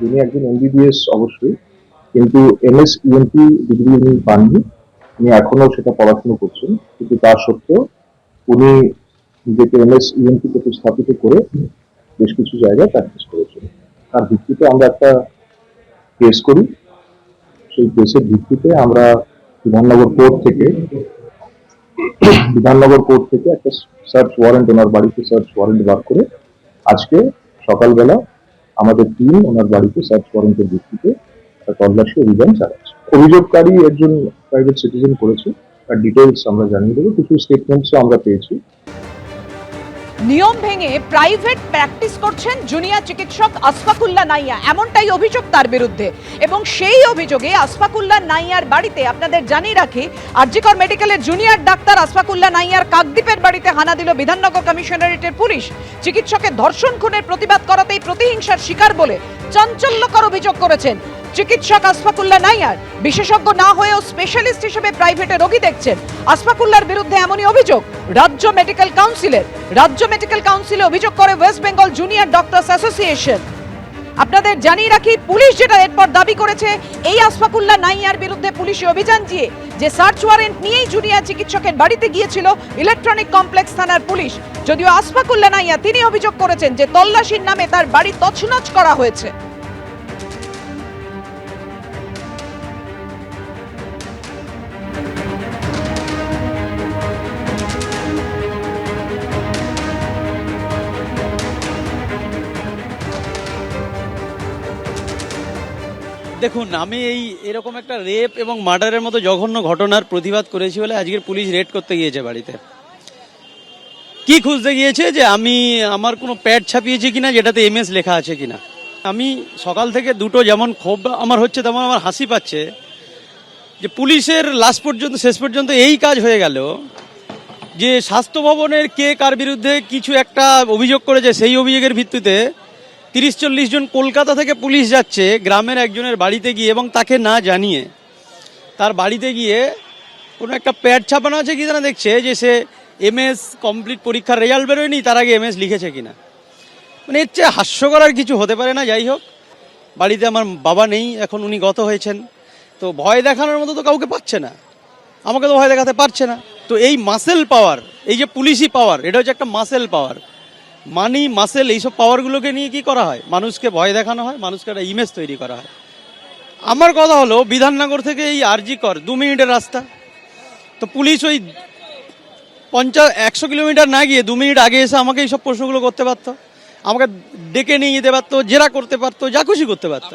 যিনি একজন এমবিবিএস অবশ্যই, কিন্তু এমএস ইএনটি ডিগ্রি উনি পাননি, উনি এখনও সেটা পড়াশোনা করছেন, কিন্তু তা সত্ত্বেও উনি নিজেকে এমএস ইএনটি প্রতিস্থাপিত করে বেশ কিছু জায়গায় প্র্যাকটিস করেছেন। তার ভিত্তিতে আমরা একটা কেস করি। সেই কেসের ভিত্তিতে আমরা বিধাননগর কোর্ট থেকে, বিধাননগর কোর্ট থেকে একটা সার্চ ওয়ারেন্ট ওনার বাড়িতে সার্চ ওয়ারেন্ট বার করে আজকে সকালবেলা আমাদের টিম ওনার বাড়িতে সার্চ ওয়ারেন্টের ভিত্তিতে তল্লাশি অভিযান চালাচ্ছে। অভিযোগকারী একজন প্রাইভেট সিটিজেন করেছে, তার ডিটেলস আমরা জানিয়ে দেবো, কিছু স্টেটমেন্টসও আমরা পেয়েছি। নিয়ম ভেঙে প্রাইভেট প্র্যাকটিস করছেন জুনিয়র চিকিৎসক আসফাকুল্লা নাইয়া, এমনটাই অভিযোগ তার বিরুদ্ধে। এবং সেই অভিযোগে আসফাকুল্লা নাইয়ার বাড়িতে, আপনাদের জানিয়ে রাখি, আরজিকর মেডিকেলের জুনিয়র ডাক্তার আসফাকুল্লা নাইয়ার কাকদ্বীপের বাড়িতে হানা দিল বিধাননগর কমিশনারেটের পুলিশ। চিকিৎসকের ধর্ষণ খুনের প্রতিবাদ করাতেই প্রতিহিংসার শিকার বলে চাঞ্চল্যকর অভিযোগ করেছেন। চিকিৎসক আসফাকুল্লা নাইয়ার। বিশেষজ্ঞ না হয়েও স্পেশালিস্ট হিসেবে প্রাইভেটে রোগী দেখছেন। আসফাকুল্লার বিরুদ্ধে এমনই অভিযোগ। রাজ্য মেডিকেল কাউন্সিলের রাজ্য মেডিকেল কাউন্সিলে অভিযোগ করে West Bengal junior doctor association. আপনাদের জানিয়ে রাখি, পুলিশ যেটা এরপর দাবি করেছে, এই আসফাকুল্লাহ নাইয়ার বিরুদ্ধে পুলিশি অভিযান দিয়ে যে সার্চ ওয়ারেন্ট নিয়েই জুনিয়র চিকিৎসকের বাড়িতে গিয়েছিল ইলেকট্রনিক কমপ্লেক্স থানার পুলিশ। যদিও আসফাকুল্লাহ নাইয়া তিনি অভিযোগ করেছেন যে তল্লাশির নামে তার বাড়ি তছনছ করা হয়েছে। দেখুন, আমি এই এরকম একটা রেপ এবং মার্ডারের মতো জঘন্য ঘটনার প্রতিবাদ করেছি বলে আজকের পুলিশ রেড করতে গিয়েছে বাড়িতে। কি খুঁজতে গিয়েছে যে আমি আমার কোনো প্যাড ছাপিয়েছি কিনা, যেটাতে এমএস লেখা আছে কিনা? আমি সকাল থেকে দুটো যেমন ক্ষোভ আমার হচ্ছে, তেমন আমার হাসি পাচ্ছে যে পুলিশের লাস্ট পর্যন্ত, শেষ পর্যন্ত এই কাজ হয়ে গেল যে স্বাস্থ্য ভবনের কে কার বিরুদ্ধে কিছু একটা অভিযোগ করেছে সেই অভিযোগের ভিত্তিতে তিরিশ চল্লিশ জন কলকাতা থেকে পুলিশ যাচ্ছে গ্রামের একজনের বাড়িতে গিয়ে এবং তাকে না জানিয়ে। তার বাড়িতে গিয়ে কোনো একটা প্যাড ছাপানো আছে কি না দেখছে, যে সে এমএস কমপ্লিট পরীক্ষার রেজাল্ট বেরোয়নি, তার আগে এমএস লিখেছে কিনা। মানে এর চেয়ে হাস্যকর আর কিছু হতে পারে না, যাই হোক। বাড়িতে আমার বাবা নেই, এখন উনি গত হয়েছেন। তো ভয় দেখানোর মতো তো কাউকে পাচ্ছে না। আমাকে তো ভয় দেখাতে পারছে না। তো এই মাসেল পাওয়ার এই যে পুলিশি পাওয়ার এটা হচ্ছে একটা মাসেল পাওয়ার মানি মাসেল এইসব পাওয়ারগুলোকে নিয়ে কি করা হয়? মানুষকে ভয় দেখানো হয়, মানুষকে একটা ইমেজ তৈরি করা হয়। আমার কথা হলো, বিধাননগর থেকে এই আরজি কর, দু মিনিটের রাস্তা। তো পুলিশ ওই পঞ্চাশ, একশো কিলোমিটার না গিয়ে দু মিনিট আগে এসে আমাকে এইসব প্রশ্নগুলো করতে পারতো। আমাকে ডেকে নিয়ে যেতে পারতো, জেরা করতে পারতো, যা খুশি করতে পারতো।